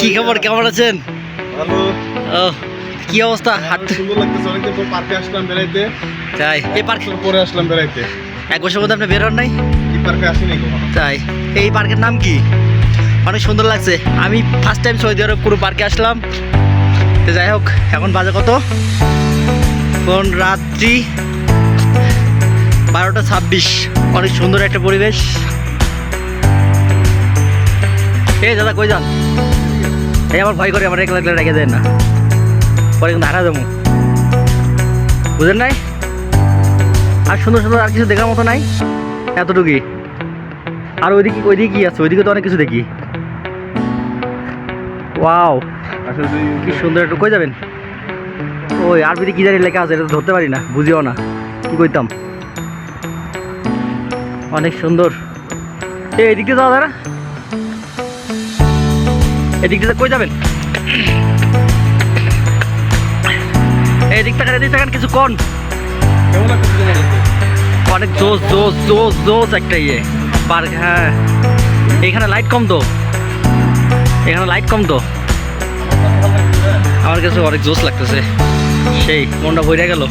কি খবর? কেমন আছেন? ভালো। কি অবস্থা? সুন্দর লাগতেছে অনেকদিন পর পার্কে আসলাম বেড়াইতে। তাই এই পার্ক পরে আসলাম বেড়াইতে। এক বছর মধ্যে আপনি বের হন নাই? এই পার্কে আসিনি তাই এই পার্কের নাম কি? অনেক সুন্দর লাগছে। আমি ফার্স্ট টাইম সৌদি আরব পুরো পার্কে আসলাম। তো যাই হোক এখন বাজে কত? কোন রাত্রি বারোটা ছাব্বিশ। অনেক সুন্দর একটা পরিবেশ। এই দাদা, কই যান? এই আমার ভয় করে, আমার একলা একলা রেখে দেন না। পরে কিন্তু হারা যাব বুঝেন নাই? আর সুন্দর সুন্দর আর কিছু দেখার মতো নাই? এতটুকুই। আর ওইদিকে ওইদিকে কি আছে? ওইদিকে তো অনেক কিছু দেখি। ওয়াও, কি সুন্দর একটু কই যাবেন? ওই আরবিতে কি জানি লেখা আছে, এটা ধরতে পারি না, বুঝিও না। কি কইতাম? অনেক সুন্দর। এই এদিক যাওয়া না এদিক দিয়ে কই যাবেন? এই দিক থেকে এদিক থেকে কিছু কোন? অনেক জোস জোস জোস জোস একটা ইয়ে। পার্ক হ্যাঁ। এখানে লাইট কম তো। এখানে লাইট কম তো। আমার কাছে অনেক জোস লাগতেছে। সেই, মনটা ভরে গেল।